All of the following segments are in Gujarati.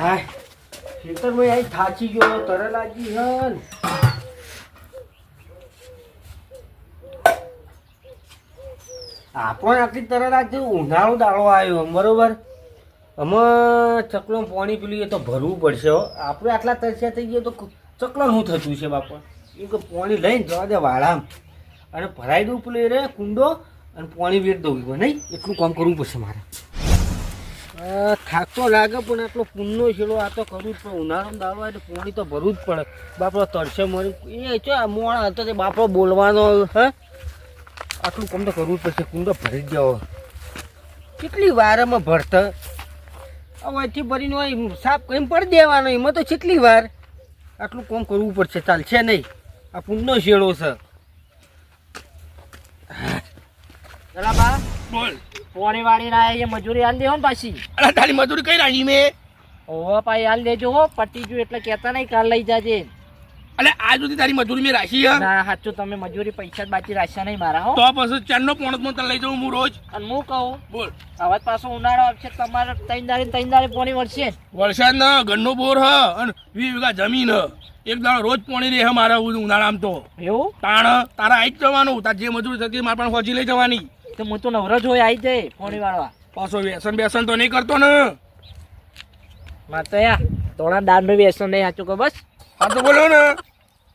હાય. ખેતરમાં અહીં થાચી ગયો તરે લાગી હન. આપણને આટલી તરે લાગતી ઉનાળો દાળો આવ્યો બરોબર? અમે ચકલો પાણી પીલીએ તો ભરવું પડશે હો. આપણે આટલા તરસ્યા થઈ ગયા તો ચકલો શું થતું છે બાપા? એ કે પાણી લઈને જવા દે વાળામ. અને ભરાઈ દઉં પેલું રે કુંડો અને પાણી વેર દઉં નહીં? એટલું કામ કરવું પડશે મારે. થાક તો લાગે પણ આટલો પૂનનો છેડો આ તો કરવું જ પડે ઉનાળો દાળો એટલે પાણી તો ભરવું જ પડે. બાપડો તરસે મરી, એ ચો મોણા હતો તે બાપડો બોલવાનો, હે? આટલું કામ તો કરવું જ પડશે કુંડો ભરી જ જાવ કેટલી વારમાં ભરતા? અહીંથી ભરીને હોય સાફ કરીને પડી દેવાનો, એમાં તો કેટલી વાર? આટલું કામ કરવું પડશે, ચાલશે નહીં. આ પૂનનો શેડો છે. જલાબા બોલ. પોણી વાળી ના એ મજૂરી હાલ દેવો ને પાછી. અરે તારી મજૂરી કઈ રાખી મેં? ઓવા પાઈ હાલ દેજો હો પટી જો એટલે કહેતા નહીં કાલ લઈ જાજે. અલે આજ સુધી તારી મજૂરી મેં રાખી હે. ના સાચું તમે મજૂરી પૈસા જ બાકી રાખ્યા નહીં મારા હો. તો પછી ચારનો પોણતમાં તને લઈ જાઉં હું રોજ? અને હું કહું બોલ. હવે પાછો ઉનાળો આવશે તમારે ત્રણ દાડે ત્રણ દાડે પોણી વળશે. વરસાદ ન ઘરનો બોર હ અને વી વીઘા જમીન હ. એક દાડો રોજ પોણી રહે મારા ઉનાળામાં તો. એવું? તાણ તારા આઈ જવાનું. તાર જે મજૂરી થતી મારા પણ ફોજી લઈ જવાની. તો હું તો નવરો જ હોય આવી જાય ફોણી વાળવા પાછો વ્યસન બેસન તો નહીં કરતો ને. તો યા તોણા દાનનું વ્યસન નહીં સાચું કહો બસ. હા તો બોલો ને.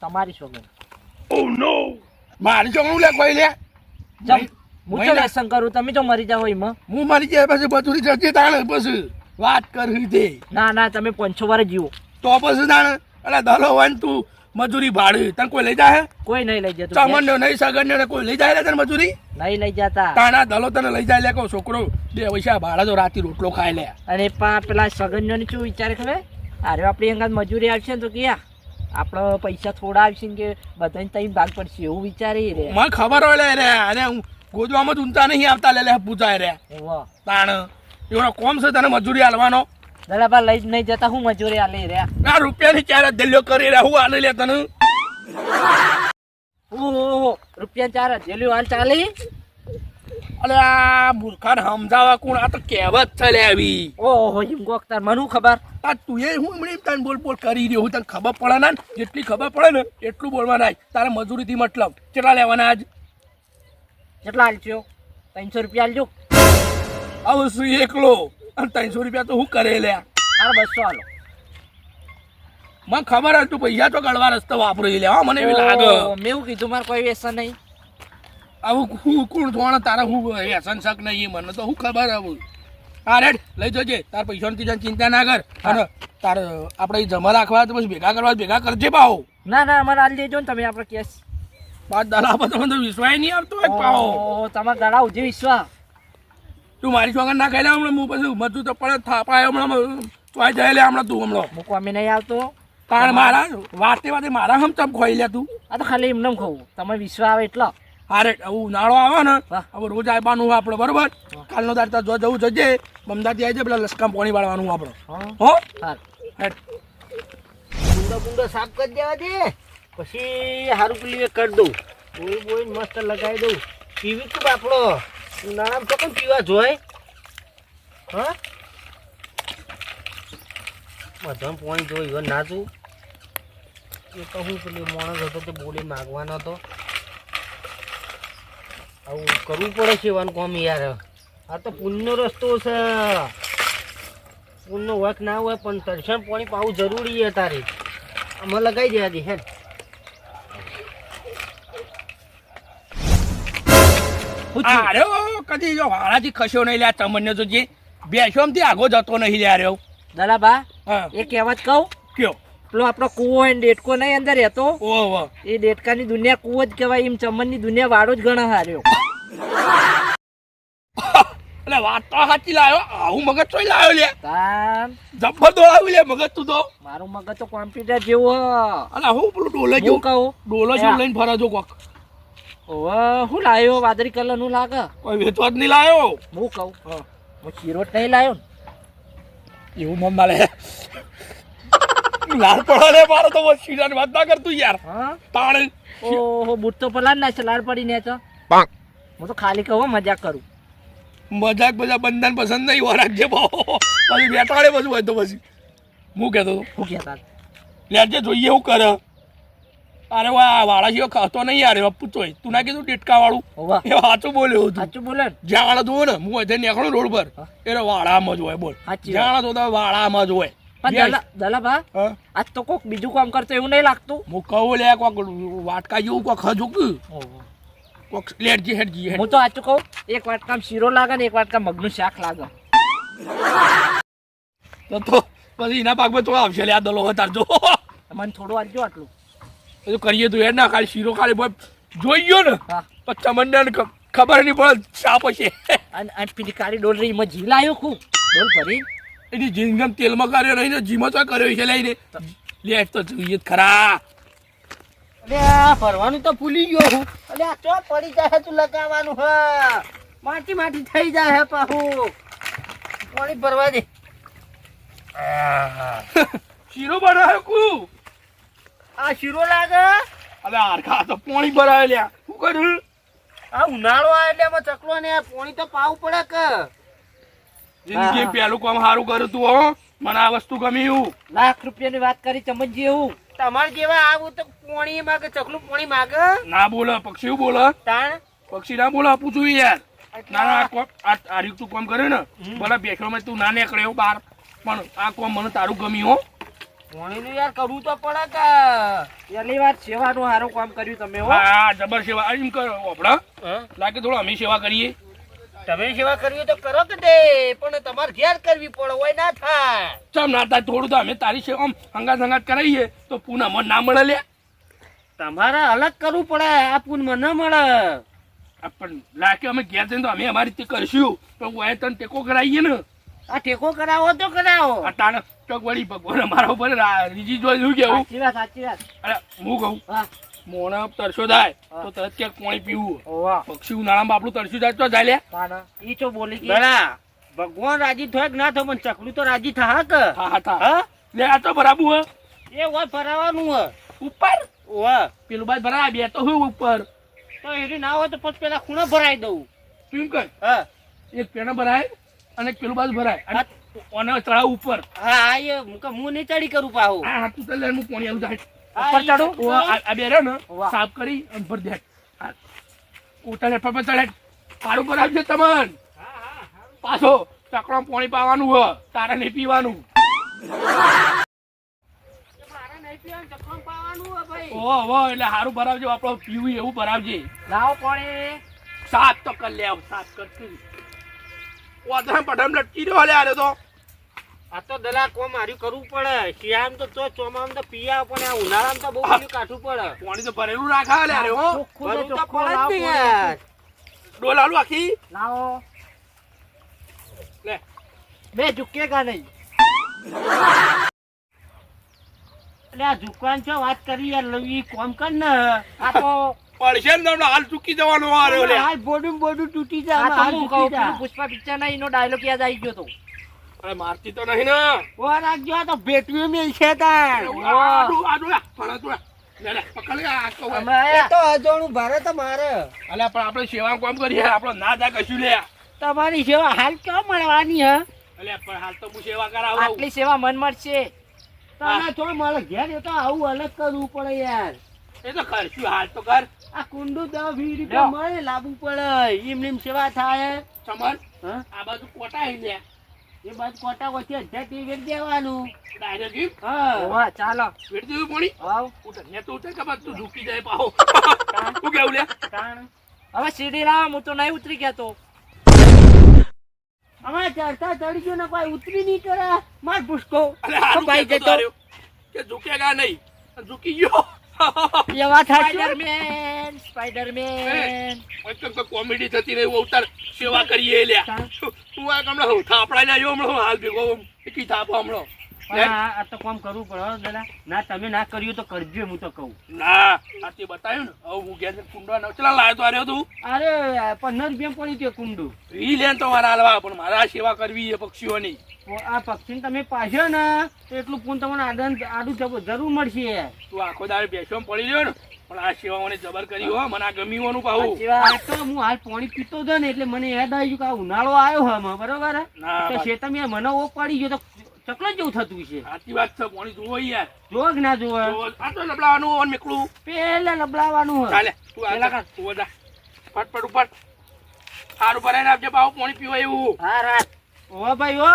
તમારી છોકરી. ઓ નો મારી છોકરું લે કોઈ લે. હું તો વ્યસન કરું? તમે જો મરી જાઓ એમાં. હું મરી જાય પછી મજૂરી જતી તાણ પછી. વાત કરવી તે. ના ના તમે પાંચસો વાર જીવો. તો પછી તાણ. અલા દલો વાન તું. મજૂરી ભાડે. તને કોઈ લઈ જાય કોઈ નહીં લઈ જતું. ચામંડ નહીં સગન ને કોઈ લઈ જાય તને મજૂરી? નહીં લઈ જતા. તાણા દલો તને લઈ જાય લે કહો છોકરો બે પૈસા ભાડા તો રાતી રોટલો ખાય લે. અને પા પેલા સગનનો શું વિચારે ખબર? અરે આપણી અંગાત મજૂરી આવશે ને તો ક્યાં? આપણો પૈસા થોડા આવશે ને કે બધાને તઈ ભાગ પડશે એવું વિચારી રે. મને ખબર હોય લે રે અને હું ગોદવામાં જ ઊંચા નહીં આવતા લે લે પૂજાય રે. તાણ એવડો કોમ છે તને મજૂરી આલવાનો દલાબા લઈ નહીં જતા હું મજૂરી આ લઈ રહ્યા. આ રૂપિયાની ચાર દલ્યો કરી રહ્યા હું આલે લે તને ઓહો રૂપિયા ચાર જેલ્યું હાલ ચાલી. અલે આ મૂર્ખાને સમજાવવા કોણ? આ તો કહેવત છે લે આવી. ઓહો એમ ગોખતાર મને ખબર? આ તું એ હું હમણાં તને બોલ બોલ કરી રહ્યો હું તને ખબર પડે ને? જેટલી ખબર પડે ને એટલું બોલવાના નાય તારે મજૂરીથી મતલબ. કેટલા લેવાના આજ? કેટલા આલજો ત્રણસો રૂપિયા હાલજો આવું શું એકલો? અને ત્રણસો રૂપિયા તો હું કરે લ્યા. હાર બસો હાલો. મને ખબર હતું પૈસા તો ગળવા રસ્તો વાપરી લે હા મને એવી લાગે. મેં એવું કીધું મારે કોઈ વ્યસન નહીં. આવું હું કોણ થોડા તારા હું વ્યસન શક નહીં મને તો હું ખબર આવું. હા રેડ લઈ જજે. તાર પૈસાની તીજાની ચિંતા ના કર. અને તાર આપણે જમા રાખવા તો પછી ભેગા કરવા ભેગા કરજે પાવો ના ના અમારે હાલ લેજો ને તમે આપણે કેસ. પાંચ દાડા પર તમને તો વિશ્વાસ નહીં આવતો હોય પાવો ઓહો, તમારા દાડા ઉજી વિશ્વાસ. તું મારી છોકરા ના ખાઈ હમણાં હું પછી મજૂર તો પડે થાપાય હમણાં તો જાય લે હમણાં તું હમણાં. મૂકવા મેં નહીં આવતો. કારણ મારા વાતે વાતે મારા હમ તમ ખોઈ લે તું? આ તો ખાલી એમને ખવું તમે વિશ્વાસ આવે એટલા. હારે ઉનાળો આવે ને. હવે રોજ આવવાનું આપણે બરોબર? કાલનો તાર જો જવું જજે બમદાથી આવી જાય પેલા લસકામ પાણી વાળવાનું આપણે. હા. કુંડો કુંડો સાફ કરી દેવા દે. પછી હારું પેલી કરી દઉં. બોઈ બોઈ મસ્ત લગાવી દઉં. પીવી તું બાપડો. ઉનાળામાં તો કોણ પીવા જોય. હા? બધામાં પોઈન્ટ જોઈ તું એ તો હું પેલી માણસ હતો તે બોલી માગવાનો હતો. આવું કરવું પડે છે એવાનું કોમ યાર. આ તો પુણ્યનો રસ્તો છે. પુણ્યનો વર્ક ના હોય પણ તરસણ પાણી પાવું જરૂરી છે તારે. આમાં લગાવી દે આજે હેન ઓ, કદી જો વાળાથી ખસ્યો નહીં લ્યા તમને તો જે બેસોમથી આગો જતો નહીં લ્યા રહ્યો. દલાબા એ કહેવત કહું? કયો? પેલો આપણો કૂવો હોય ડેટકો નહીં અંદર રહેતો? ઓહો એ ડેટકાની દુનિયા કૂવો જ કહેવાય એમ ચમનની દુનિયા વાળો જ ગણા હાર્યો. એટલે વાત તો સાચી લાવ્યો આવું મગજ તો લાવ્યો લે. જબ્બર દોડાવી લે મગજ તું તો. મારું મગજ તો કોમ્પ્યુટર જેવું હ. અલા હું પેલું ડોલે જેવું કહું? ડોલો જેવું લઈને ફરા જો કોક. ઓવે હું લાવ્યો વાદળી કલરનું લાગે? કોઈ વેચવા જ નહીં લાવ્યો હું કહું હું. ચીરોટ નહીં લાવ્યો ને. એવું મમ્મા માલે લાલ પડે લે મારો તો બસ વાત ના કરતું યાર. હા? તાણ. ઓહો બૂટ તો પલા ના છે પડી પડીને તો. પાંક હું તો ખાલી કહું મજાક કરું. મજાક બધા બંધન પસંદ નહીં વરાક છે ભાવ પછી બેટાડે બધું હોય તો પછી. હું કહેતો હતો. શું કહેતા લેજે જોઈએ એવું કરે. અરે વાહ વાળા જેવો ખાતો નહીં યાર એવા પૂછો તું ના કીધું ટીટકા વાળું એ સાચું બોલ્યો હતું. સાચું બોલે જ્યાં વાળા જોવો ને હું અહીંથી નીકળું રોડ પર. એટલે વાળામાં જ હોય બોલ. જ્યાં વાળા જોતા વાળામાં જ હોય. આજ તો કોક બીજું કામ કરતો એવું નહીં લાગતું? હું કહું લે કોક વાટકા જેવું કોક હજુ કોક લેટજી હેટજી હું તો સાચું કહું એક વાટકામ શીરો લાગે ને એક વાટકામ મગનું શાક લાગે. તો તો પછી એના પાકમાં તો આવશે લે આ દલો વધાર જો. મને થોડું આપજો આટલું. બધું કરીએ તો એના ખાલી શીરો ખાલી બોય જોઈ ગયો ને પછી તમને ખબર નહીં પડે સાપ હશે. અને પેલી કાળી ડોલ રહી એમાં જી લાવ્યો ખૂબ. ડોલ ભરી. એની જીંગમ તેલમાં કર્યો નહીં ને જીમાં તો કર્યો છે લઈને. લેટ તો જોઈએ ખરા. અરે આ ફરવાનું તો ભૂલી ગયો હું. અરે આ ચો પડી જાય તું લગાવવાનું હ. માટી માટી થઈ જાય હે પાહુ. પાણી ભરવા દે. શીરો બનાવ્યો કુ આ શીરો લાગે? હવે આરખા તો પોણી ભરાય લ્યા. શું કર્યું? આ ઉનાળો આવે એટલે એમાં ચકલો ને પોણી પાણી તો પાવું પડે કે? જિંદગી પેલું કામ સારું કર્યું તું હો. મને આ વસ્તુ ગમ્યું લાખ રૂપિયાની વાત કરી ચમચજી એવું. તમારે જેવા આવું તો પોણી માગે ચકલું પોણી માગે? ના બોલે પક્ષી બોલે. તાણ? પક્ષી ના બોલે આપું છું યાર. ના ના આ તું કામ કરે ને. ભલે બેઠોમાં તું ના નીકળ્યો બાર પણ આ કોમ મને તારું ગમ્યું હો. પાણીનું યાર કરવું તો પડે કે. પહેલી વાર સેવાનું સારું કામ કર્યું તમે હો. હા જબર સેવા. એમ કરો આપડા હા? લાગે થોડું અમે સેવા કરીએ. તમે સેવા કરવી તો કરો કે તે પણ તમારે ઘેર કરવી પડે હોય ના થાય. ચમ ના થાય થોડું તો અમે તારી સેવા હંગાત હંગાત કરાવીએ તો પૂના મન ના મળે લે. તમારે અલગ કરવું પડે આ પૂનમાં ન મળે. પણ લાગે અમે ઘેર જઈને તો અમે અમારી રીતે કરશું. પણ હું તને ટેકો કરાવીએ ને. આ ટેકો કરાવો તો કરાવો. આ તાણે ચોક વળી ભગવાન અમારા ઉપર રીજી જોઈ શું કેવું સાચી વાત સાચી વાત. અરે હું કહું? મોણા તરસો થાય તો તરત ક્યાંક પાણી પીવું. હોવા પક્ષી ઉનાળામાં આપણું તરસ્યું જાય તો જાય લે ઈ ચો બોલી ગયા ભગવાન રાજી થાય કે ના થાય પણ ચકલું તો રાજી થા કે. હા હા થા. હા? લે આ તો બરાબર હે. એ હોય ભરાવાનું હ. ઉપર? ઓહ પેલું બાદ ભરાય બે તો હું ઉપર. તો એરી ના હોય તો પછી પેલા ખૂણા ભરાઈ દઉં. તું એમ કર. હા. એક પેના ભરાય અને પેલું બાજુ ભરાય. અને ઓને ચડાવ ઉપર? હા આ એ મુકા મું નહીં ચડી કરું પાહો. હાથું તો લે હું પાણી આવું જાય. ઉપર ચડો આ બે રહ્યો ને સાફ કરી અને ભર દે. હા. ઉતારે પપ્પા ચડે. પાડું પર આવજો તમન. પાછો ચકડો પાણી પાવાનું હ. તારે નહીં પીવાનું. મારે નહીં પીવાનું ચકલું પાવાનું હે ભાઈ ઓ એટલે સારું ભરાવજો આપણો પીવું એવું ભરાવજે. લાવો પાણી. તો કર લે આવ, સાત કર તું. ઓધમ પઢમ લટકી રહ્યો લે આરે તો. તો દલા કોમ હાર્યું કરવું પડે. શિયાળામાં તો તો ચોમામ તો પીયા પણ આ ઉનાળામાં તો બહુ બધું કાઠું પડે. પાણી તો ભરેલું રાખા લે આરે હો. ચોખ્ખું તો પડે જ લાવો યાર. ડોલ આલુ આખી. લાવો. લે. બે ઝુકેગા નહીં. એટલે આ દુકાન છે વાત કરી યાર લવી કોમ કર ને. આ તો પડશે ને તમને હાલ ચૂકી જવાનો હાલ બોડું બોડું તૂટી જાય પુષ્પા પિક્ચર ના એનો ડાયલોગ યાદ આવી ગયો તો. અરે મારતી તો નહીં ને. ઓ રાખજો તો બેટવી મેલ છે તાર આડુ આડુ ફળા તું લે. લે લે પકડ લે આ કહું. હમણાં એ આયા. તો અજોણું ભારે તો મારે. અલ્યા પણ આપણે સેવા કામ કરીએ. આપણો ના જાય કશું લે. તમારી સેવા હાલ કેવા મળવાની હે? અલ્યા પણ હાલ તો હું સેવા કરાવું. આટલી સેવા મન મળશે. તને તો મળે ઘેર એ તો આવું અલગ કરવું પડે યાર. એ તો કરશું હાલ તો કર. આ કુંડુ દસ વીસ રૂપિયા મળે લાવવું પડે. એમ નીમ સેવા થાય. સમજ હા? આ બાજુ કોટા આવી લે એ બાદ કોટા વચ્ચે હજાર ટી વેચ દેવાનું. ડાયરેક્ટ હા. ચાલો. વેટ દેવું પાણી? આવ ઉતર તો ઉતર કે તું ઝૂકી જાય પાહો. શું કેવું લે? હવે સીડી લાવ હું તો નહીં ઉતરી ગયા તો. અમારે ચડતા ચડી ગયો ને કોઈ ઉતરી નહીં કરે. માર પુષ્કો અલે ભાઈ જતો. કે ઝૂકેગા નહીં. ઝૂકી ગયો. એ વાત સ્પાઈડરમેન સ્પાઈડરમેન. વચ્ચે તો કોમેડી થતી રહી ઉતાર સેવા કરીએ લ્યા. તું આ હમણાં થાપડા ને આવ્યો હમણાં હાલ ભેગો એકી થાપો હમણાં. પણ આ તો કામ કરવું પડે હો દાદા. ના તમે ના કર્યું તો કરજો હું તો કહું. ના આ તે બતાવ્યું ને. હવે હું ઘેર કુંડો ન ચલા લાયો તો આર્યો તું? અરે પંદર રૂપિયા પડી તે કુંડું. ઈ લેન તો મારા હાલવા પણ મારા સેવા કરવી એ પક્ષીઓની. આ પક્ષી તમે પાછો ને એટલું પૂન તમને આડું જરૂર મળશે. તું આખો દાડે બેસવા પડી રહ્યો ને. પણ આ સેવા મને જબર કરી હો મને આ ગમી આ તો હું હાલ પાણી પીતો હતો ને એટલે મને યાદ આવી ગયું કે આ ઉનાળો આવ્યો હમ બરોબર તો શેતમ યાર મને ઓક પડી ગયો તો ચકલો જેવું થતું છે સાચી વાત છે પોણી જોવો યાર. કે ના જોવો. આ તો લબડાવાનું ઓન મેકલું પેલા લબડાવાનું હોય. ચાલે તું આ પેલા તું બધા ફટફટ ઉપર સારું ભરાઈને આપજે પાવ પાણી પીવા એવું. હા રાત. ઓ ભાઈ ઓ.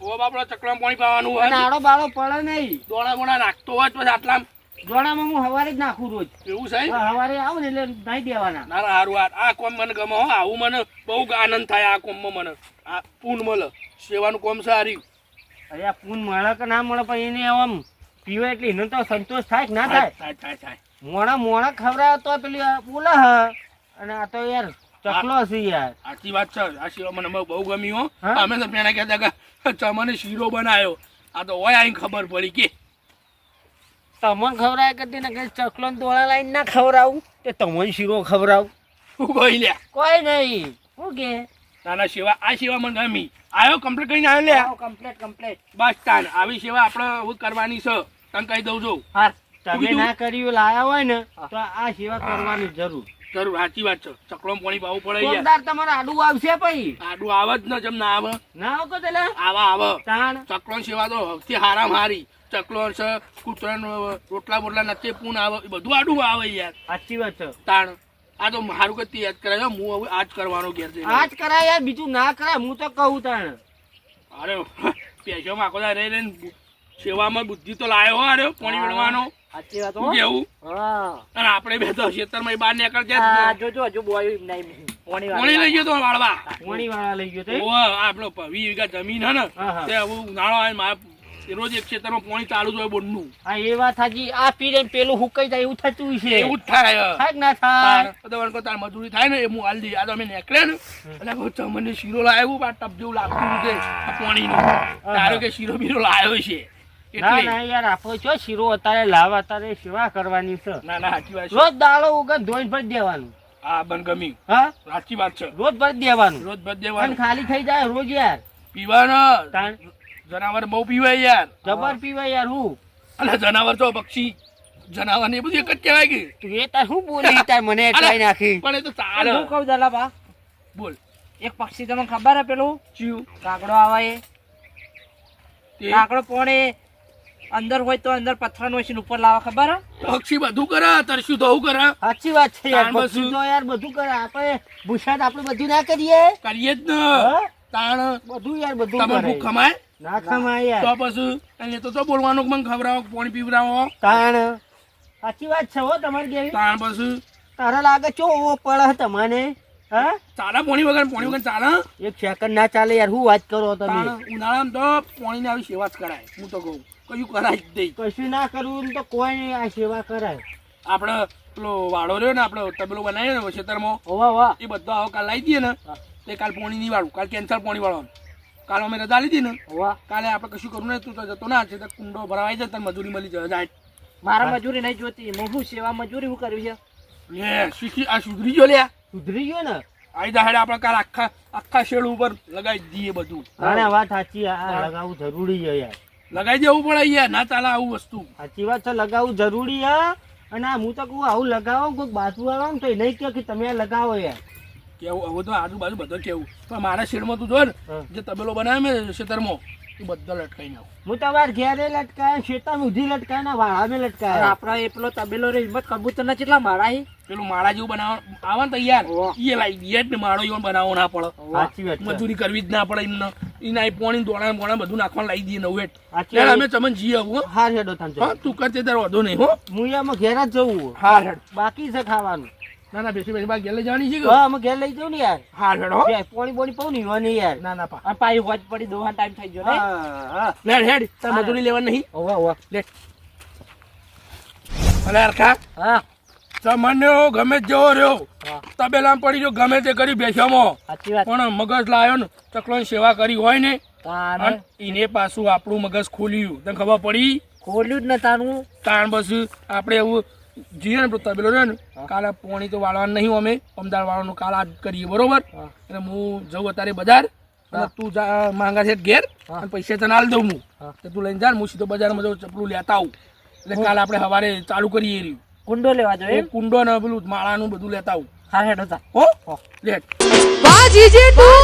ઓ બાપડો ચકલામાં પાણી પાવાનું હોય. આડો બાળો પડે નહીં. દોણા બોણા નાખતો હોય તો આટલા જોડામાં હું હવારે જ નાખું રોજ. એવું સાહેબ હવારે આવું ને એટલે નાઈ દેવાના. ના સારું આ કોમ મને ગમે હો આવું મને બહુ આનંદ થાય આ કોમમાં મને. આ પૂન મળે. સેવાનું કોમ સારી અરે આ પૂન મળે કે ના મળે પણ એને આમ પીવે એટલે એને તો સંતોષ થાય કે ના થાય થાય? થાય થાય મોણા મોણા ખવડાવે તો પેલી બોલે હ. અને આ તો યાર ચકલો છે યાર. સાચી વાત છે. આ સેવા મને બહુ ગમી હો? અમે તો પેલા કહેતા કે ચમને શીરો બનાવ્યો આ તો હોય આઈને ખબર પડી કે તમને ખવડાવે કરતી ને કઈ ચકલો દોડા લાઈને ના ખવડાવું? તે તમને શીરો ખવડાવું. શું કહી લે કોઈ નહીં. શું કે? નાના સેવા આ સેવા મને ગમી આવ્યો કમ્પ્લીટ કરીને આવ્યો લ્યા. કમ્પ્લેટ કમ્પ્લેટ બસ તાન આવી સેવા આપણે હું કરવાની છે. તને કહી દઉં છું હા તમે ના કર્યું લાયા હોય ને તો આ સેવા કરવાની જરૂર. જરૂર સાચી વાત છે. ચકલો પાણી પાવું પડે યાર તમારે આડું આવશે પછી આડું આવે જ ને જેમ ના આવે. ના આવતો પેલા આવા આવે. ચકલો સેવા તો સૌથી હારામ હારી. ચકલો છે કૂતરાનો રોટલા બોટલા નથી પૂન આવે બધું આડું આવે યાર. સાચી વાત છે. તાણ. આ તો મારું કરતી યાદ કરાય હું હવે આજ કરવાનો ઘેર જઈને. આજ કરાય યાર બીજું ના કરાય હું તો કહું તાણ. અરે પેશો આખો રે રે સેવામાં બુદ્ધિ તો લાયો અરે પાણી મેળવાનો સાચી વાત હું. કેવું? હા. અને આપણે બે તો ખેતરમાં બહાર નીકળ જાય. જોજો હજુ બોય નહીં પોણી લઈ ગયો તો વાળવા. પોણી વાળા લઈ ગયો તે? ઓ આપણો પ- વીસ વીઘા જમીન હે ને. તે ઉનાળો આવે મારે રોજ એક ખેતરમાં પાણી ચાલુ જ હોય બોરનું હા એ વાત સાચી આ પીરે પેલું હુકાઈ જાય એવું થતું છે. એવું જ થાય. થાય ના થાય. તો વણકો તાર મજૂરી થાય ને એ હું હાલ દઈ આ તો અમે નીકળ્યા ને એટલે કહું તમને શીરો લાવ્યો પણ ટપ જેવું લાગતું છે પાણીનું. તારો કે શીરો બીરો લાવ્યો છે. ના ના યાર આપણે જો શીરો અત્યારે લાવ અત્યારે સેવા કરવાની છે. ના ના સાચી વાત છે. રોજ દાળો ઉગન ધોઈ ભરી દેવાનું. આ બનગમી. હા? સાચી વાત છે. રોજ ભરી દેવાનું. રોજ ભરી દેવાનું. ખાલી થઈ જાય રોજ યાર. પીવાના. જનાવર બહુ પીવાય યાર. જબર પીવાય યાર હું? અને જનાવર તો પક્ષી. જનાવર ને બધું એક જ કહેવાય કે. એ તાર શું બોલી? તાર મને એટલાઈ નાખી. પણ એ તો ચાલે. હું કહું દલાબા બોલ. એક પક્ષી તમને ખબર હે પેલું? ચિયું. કાકડો આવે એ. તે કાકડો પોણે અંદર હોય તો અંદર પથ્થર નો ઉપર લાવે ખબર હે? પક્ષી બધું કરે તરસ્યું તો કરે? સાચી વાત છે યાર બધું. તો યાર બધું કરે. આપણે ભૂષાત આપણે બધું ના કરીએ. કરીએ જ ને. હા? તાણ બધું યાર બધું તમે ભૂખ ખમાય? ના ખમાય તો પછી એને તો તો બોલવાનું મને ખવડાવો પાણી પીવડાવો. તાણ. સાચી વાત છે હો તમારી જેવી તાણ પછી? તારા લાગે ચો ઓ પડે તમને? હા? ચાલે પાણી વગર પાણી વગર ચાલે? એક સેકન્ડ ના ચાલે યાર હું વાત કરો તમે ઉનાળામાં તો પાણીની આવી સેવા જ કરાય. હું તો કહું કયું કરાય જ નહીં. કશું ના કરવું તો કોઈ આ સેવા કરાય. આપણે પેલો વાળો રહ્યો ને આપણે તબલો બનાવ્યો ને ખેતરમાં હોવા વાહ એ બધો આવો કાલ લાવી દઈએ ને. તે કાલ પોણી નહીં વાળું. કાલ કેન્સલ પોણી વાળવાનું. કાલ અમે રજા લીધી ને કાલે આપણે કશું કરવું નહીં તું તો જતો ના છે તો કુંડો ભરાવાઈ જાય તને મજૂરી મળી જાય. જાય. મારા મજૂરી નહીં જોતી. હું શું સેવા મજૂરી હું કરવી છે? લે શીખી આ સુધરી ગયો સુધરી ગયો ને? આઈ દાડે આપણે કાલ આખા આખા શેડ ઉપર લગાવી દઈએ બધું. ના વાત સાચી. આ લગાવવું જરૂરી છે યાર. લગાવી દેવું પડે યાર ના ચાલે આવું વસ્તુ. સાચી વાત છે લગાવવું જરૂરી છે. અને આ હું તો કહું આવું લગાવો કોઈક બાજુ વાળો ને તો એ નહીં કે તમે લગાવો યાર. કેવું? હવે તો આજુબાજુ બધો કેવું. પણ મારા શેડમાં તું જો ને જે તબેલો બનાવે ને ખેતરમાં એ બધા લટકાઈ નાખું. હું તમારે ઘેરે લટકાય શેતા ઉધી લટકાય ને વાળામે લટકાય. આપણા એ પેલો તબેલો રે હિંમત કબૂતર ના કેટલા મારા હી? પેલું માળા જેવું બનાવવા આવે ને તૈયાર એ લાવી દઈએ જ ને માળો એવો બનાવવો ના પડે. મજૂરી કરવી જ ના પડે એમને એના પોણી દોણા બોણા બધું નાખવાનું લાવી દઈએ નવું એટ સાચી ત્યારે વાત. અમે તમને જીએ આવું હા. હાર હેડો હા તું કરતે તાર વધુ નહીં હો. હું એમાં ઘેર જ જવું હાર હેડ. બાકી છે ખાવાનું. ના ના બેસી બેસી બા લઈ જવાની છે હા અમે ઘેર લઈ જાઉં ને યાર. હા હેડ પોણી બોણી પાઉં નહીં વાની યાર. ના ના પા. પાઈ હોજ પડી દોહા ટાઈમ થઈ ગયો ને. હા હા. લેડ હેડ તાર મજૂરી લેવા નહીં. ઓવા ઓવા લે. અલે અરખા હા. તમને ગમે જેવો રહ્યો. તબેલામાં પડી જો ગમે તે કરી બેસ્યામાં પણ મગજ લાયો ને ચકલોની સેવા કરી હોય ને એને પાછું આપણું મગજ ખોલ્યું. તને ખબર પડી? ખોલ્યું જ ને તારું તાણ બસ આપણે એવું જીએ ને તબેલો રહ્યો ને કાલે પોણી તો વાળવાનું નહીં અમે અમદાવાદ વાળવાનું કાલ આજ કરીએ બરોબર? એટલે હું જઉં અત્યારે બજાર તું જા માંગા છે ઘેર. અને પૈસા તને હાલ દઉં હું. તો તું લઈને જા હું સીધો બજારમાં જઉં ચપલું લેતા આવું. એટલે કાલે આપણે સવારે ચાલુ કરીએ રહ્યું કુંડો લેવા જોઈએ કુંડો ને પેલું માળાનું બધું લેતા આવું. હા હેડો હતા હો? લે બાજી જે તું